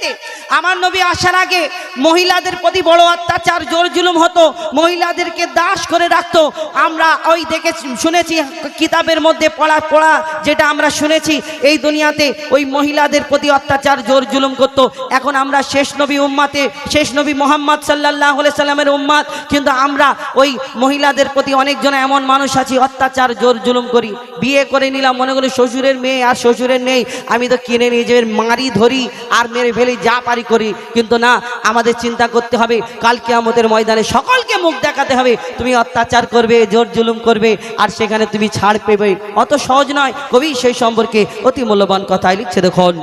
দুনিয়াতে আমার নবী আসার আগে মহিলাদের প্রতি বড় অত্যাচার, জোর জুলুম হতো। মহিলাদেরকে দাস করে রাখতো। আমরা ওই দেখে শুনেছি, কিতাবের মধ্যে পড়া পড়া যেটা আমরা শুনেছি, এই দুনিয়াতে ওই মহিলাদের প্রতি অত্যাচার, জোর জুলুম করতো। এখন আমরা শেষ নবী উম্মাতে, শেষ নবী মোহাম্মদ সাল্লাহ সাল্লামের উম্মাদ কিন্তু আমরা ওই মহিলাদের প্রতি অনেকজন এমন মানুষ আছি, অত্যাচার, জোর জুলুম করি। বিয়ে করে নিলাম, মনে করি শ্বশুরের মেয়ে আর শ্বশুরের নেই। আমি তো কিনে নিজের মারি ধরি আর মেরে ফেলি। যা পারি করি। কিন্তু না, আমাদের চিন্তা করতে হবে কালকে আমাদের ময়দানে সকলকে মুখ দেখাতে হবে। তুমি অত্যাচার করবে, জোর জুলুম করবে, আর সেখানে তুমি ছাড় পেবে। অত সহজ নয়। কবি সেই সম্পর্কে অতি মূল্যবান কথাই লিখছে, দেখুন।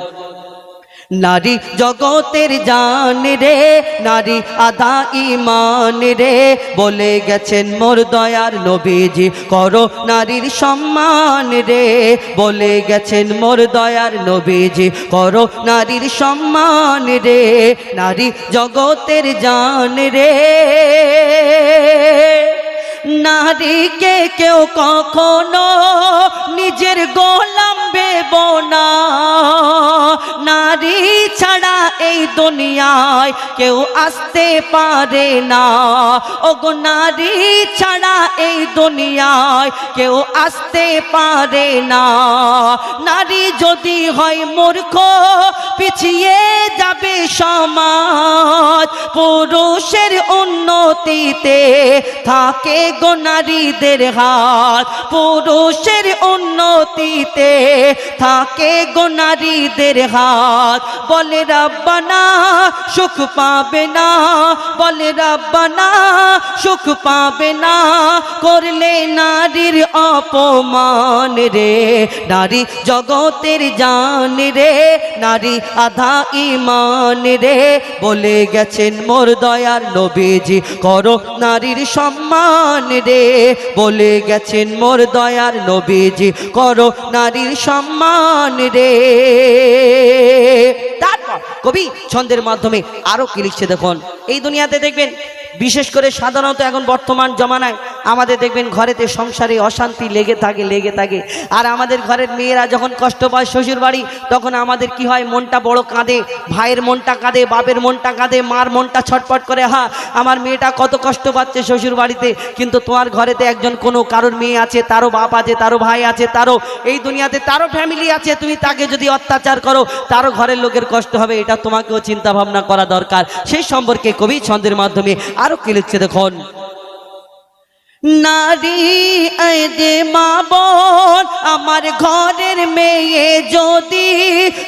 নারী জগতের জান রে, নারী আধা ইমান রে। বলে গেছেন মোর দয়ার নবীজি, করো নারীর সম্মান রে। বলে গেছেন মোর দয়ার নবীজি, করো নারীর সম্মান রে। নারী জগতের জান রে। নারীকে কেউ কখনো নিজের গোলাম বেব দুনিয়ায় কেউ আসতে পারে না। ওগো নারী ছাড়া এই দুনিয়ায় কেউ আসতে পারে না। নারী যদি হয় মূর্খ, পিছিয়ে যাবে সমাজ। পুরুষের উন্নতিতে থাকে গো নারীদের হাত। পুরুষের উন্নতিতে থাকে গো নারীদের হাত। বলে, রাব্বানা সুখ পাবে না, বলে রাব্বানা, সুখ পাবে না। করলে নারীর অপমান রে, নারী জগতের জান রে, নারী আধা ইমান রে। বলে গেছেন মোর দয়ার নবীজি, করো নারীর সম্মান রে। বলে গেছেন মোর দয়ার নবীজি, করো নারীর সম্মান রে। কবি ছন্দের মাধ্যমে আরও কি লিখছে দেখুন। এই দুনিয়াতে দেখবেন, বিশেষ করে সাধারণত এখন বর্তমান জমানায় আমাদের দেখবেন ঘরেতে সংসারে অশান্তি লেগে থাকে লেগে থাকে। আর আমাদের ঘরের মেয়েরা যখন কষ্ট পায় শ্বশুর বাড়ি, তখন আমাদের কি হয়? মনটা বড় কাঁদে, ভাইয়ের মনটা কাঁদে, বাপের মনটা কাঁদে, মার মনটা ছটপট করে, হা, আমার মেয়েটা কত কষ্ট পাচ্ছে শ্বশুর বাড়িতে, কিন্তু তোমার ঘরেতে একজন কোনো কারোর মেয়ে আছে, তারও বাপ আছে, তারও ভাই আছে, তারও, এই দুনিয়াতে তারও ফ্যামিলি আছে, তুমি তাকে যদি অত্যাচার করো, তারও ঘরের লোকের কষ্ট হবে, এটা তোমাকেও চিন্তা ভাবনা করা দরকার। সেই সম্পর্কে কবি ছন্দের মাধ্যমে আরও কি লিখছে দেখুন। নারী যে মা বোন, আমার ঘরের মেয়ে যদি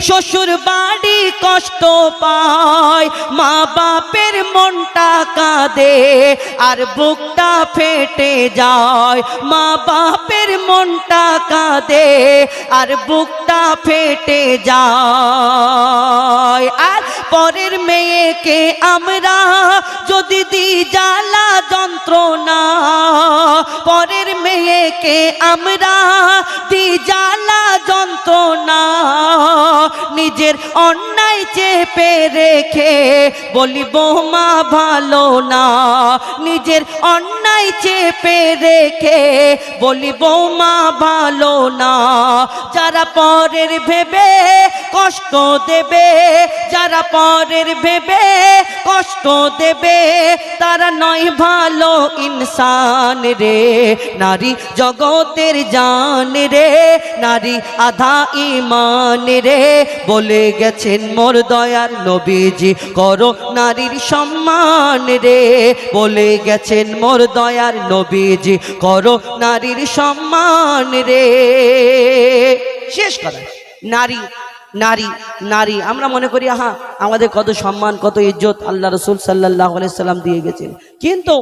শ্বশুর বাড়ি কষ্ট পায়, মা বাপের মনটা কাঁদে আর বুকটা ফেটে যায়। মা বাপের মনটা কাঁদে আর বুকটা ফেটে যায়। পরের মেয়েকে আমরা যদি দিই জ্বালা যন্ত্রণা, পরের মেয়েকে আমরা দি জ্বালা যন্ত্রণা, নিজের অন্যায় চেপে রেখে বলি বৌমা ভালো না, নিজের অন্যায় চেপে রেখে বলি বৌমা ভালো না, যারা পরের ভেবে কষ্ট দেবে, যারা পরের ভেবে কষ্ট দেবে, তারা নয় ভালো ইনসান রে। নারী জগতের জান রে, নারী আধা ইমান রে। বলে গেছেন মোর দয়ার নবীজি, করো নারীর সম্মান রে। বলে গেছেন মোর দয়ার নবীজি, করো নারীর সম্মান রে। শেষ কথা। নারী নারী নারী। আমরা মনে করি, আহা, আমাদের কত সম্মান, কত ইজ্জত আল্লাহ রসুল সাল্লাহ সাল্লাম দিয়ে গেছেন। কিন্তু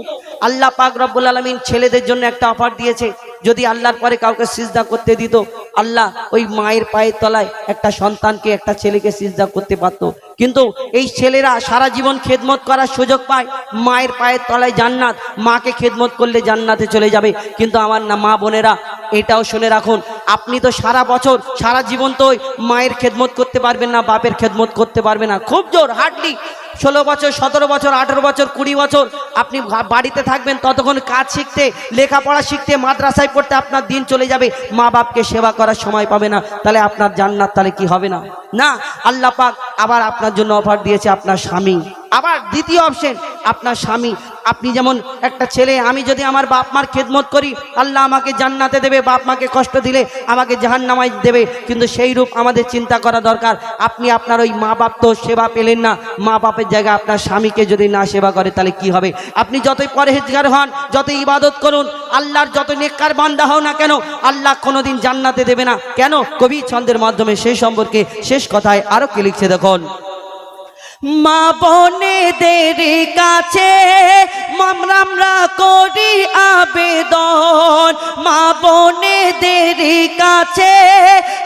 আল্লাহ পাক রব্বুল আলমিন ছেলেদের জন্য একটা অফার দিয়েছে, যদি আল্লাহর পরে কাউকে সিজদা করতে দিত, আল্লাহ ওই মায়ের পায়ের তলায় একটা সন্তানকে, একটা ছেলেকে সিজদা করতে পারত। কিন্তু এই ছেলেরা সারা জীবন খেদমত করার সুযোগ পায়, মায়ের পায়ের তলায় জান্নাত, মাকে খেদমত করলে জান্নাতে চলে যাবে। কিন্তু আমার না মা বোনেরা এটাও শুনে রাখুন, আপনি তো সারা বছর, সারা জীবন তো মায়ের খেদমত করতে পারবেন না, বাপের খেদমত করতে পারবেন না। খুব জোর হার্ডলি ষোলো বছর, সতেরো বছর, আঠেরো বছর, কুড়ি বছর আপনি বাড়িতে থাকবেন, ততক্ষণ কাজ শিখতে, লেখাপড়া শিখতে, মাদ্রাসায় পড়তে আপনার দিন চলে যাবে। মা বাপকে সেবা করার সময় পাবে না। তাহলে আপনার জান্নাত তাহলে কি হবে না? না, আল্লাহ পাক আবার আপনার জন্য অফার দিয়েছে আপনার স্বামী। আবার দ্বিতীয় অপশন আপনার স্বামী। আপনি যেমন একটা ছেলে, আমি যদি আমার বাপ মার খেদমত করি, আল্লাহ আমাকে জান্নাতে দেবে, বাপ মাকে কষ্ট দিলে আমাকে জাহান্নামায় দেবে। কিন্তু সেই রূপ আমাদের চিন্তা করা দরকার। আপনি আপনার ওই মা বাপ তো সেবা পেলেন না। মা বাপের জায়গায় আপনার স্বামীকে যদি না সেবা করে, তাহলে কি হবে? আপনি যতই পরহেজগার হন, যতই ইবাদত করুন, আল্লাহর যত নেককার বান্দা হও না কেন, আল্লাহ কোনোদিন জান্নাতে দেবে না। কেন? কবি ছন্দের মাধ্যমে সেই সম্পর্কে শেষ কথায় আরও কি লিখছে দেখুন? মা বোনেদের কাছে আমরা করি আবেদন। মা বোনেদের কাছে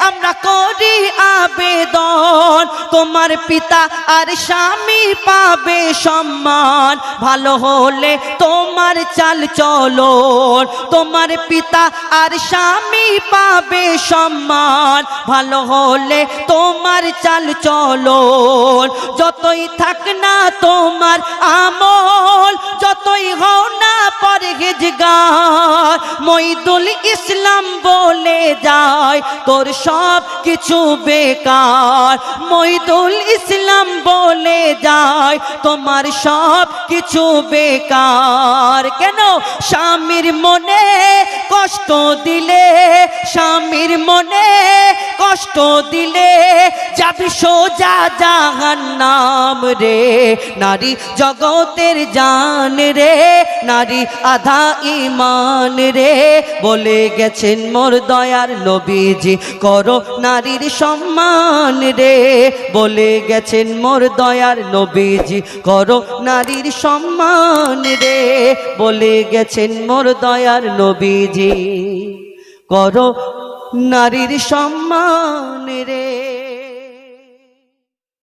আমরা করি আবেদন। তোমার পিতা আর স্বামী পাবে সম্মান। ভালো হলে তোমার চাল চলন। তোমার পিতা আর স্বামী পাবে সম্মান। ভালো হলে তোমার চাল চলন। যতই থাক না তোমার আমল, যতই হও না পরহেজগার। মইদুল ইসলাম বলে যায়, তোর সব কিছু বেকার। মইদুল ইসলাম বলে যায়, তোমার সব কিছু বেকার। কেন? স্বামীর মনে কষ্ট দিলে, স্বামীর মনে কষ্ট দিলে যাবি সোজা জাহান নাম রে। নারী জগতের জান রে, নারী আধা ইমান রে। বলে গেছেন মোর দয়ার নবীজি, করো নারীর সম্মান রে। বলে গেছেন মোর দয়ার নবীজি, করো নারীর সম্মান রে। বলে গেছেন মোর দয়ার নবীজি, করো নারীর সম্মান রে।